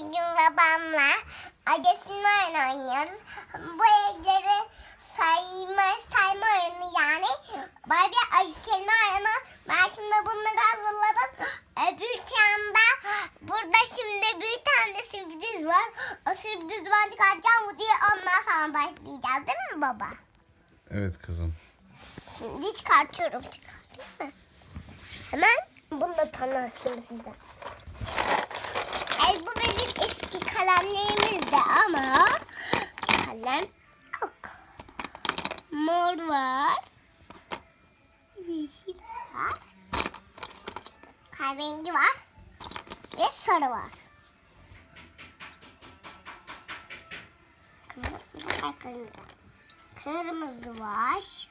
bugün babamla agesini oyun oynuyoruz. Bu evleri sayma sayma oyunu yani. Barbie agesini oyunu. Ben şimdi bunları hazırladım. Öbür yanda burada şimdi bir tane sürpriz var. O sürpriz ben çıkartacağım diye ondan sonra başlayacağız değil mi baba? Evet kızım. Şimdi çıkartıyorum. Çıkartayım mı? Hemen bunu da tanıtayım size. Ay bu benim eski kalemlerimizdi ama kalem yok. Mor var. Yeşil var. Kahverengi var. Ve sarı var. Kırmızı var.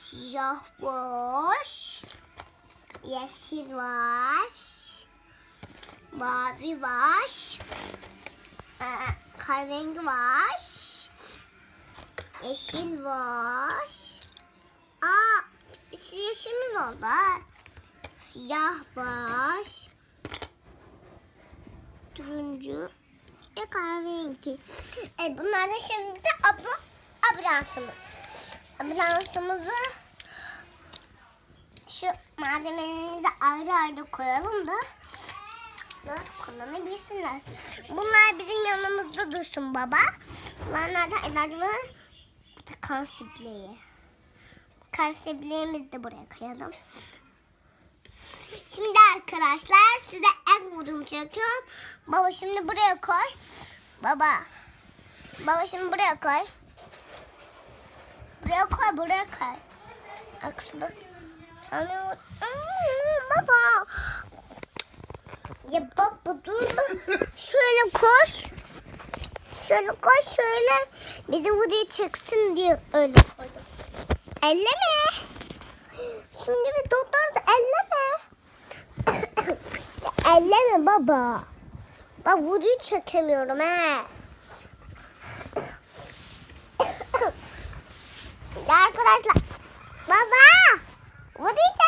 Siyah var. Yeşil var. Mavi var. Ee, kahverengi var. Yeşil var. Aa, şu yeşilimiz oldu. Siyah var. Turuncu ve kahverengi. E, bunlar da şimdi abla, ambulansımız. Ambulansımızı şu malzemelerimizi ayrı ayrı koyalım da bunlar kullanabilirsinler. Bunlar bizim yanımızda dursun baba. Bunlar nerede ilacı Bu da kan sipleyi. Kan sipleğimizi de buraya koyalım. Şimdi arkadaşlar size en vurdum çekiyorum. Baba şimdi buraya koy. Baba. Baba şimdi buraya koy. Buraya koy, buraya koy. Vur- Hmm, Baba. Ya baba dur. şöyle koş. Şöyle koş şöyle. Bizi buraya çeksin diye öyle koydum. Elleme. Şimdi bir doktor elleme. elleme baba. Bak burayı çekemiyorum he. Arkadaşlar. Baba. Burayı mı?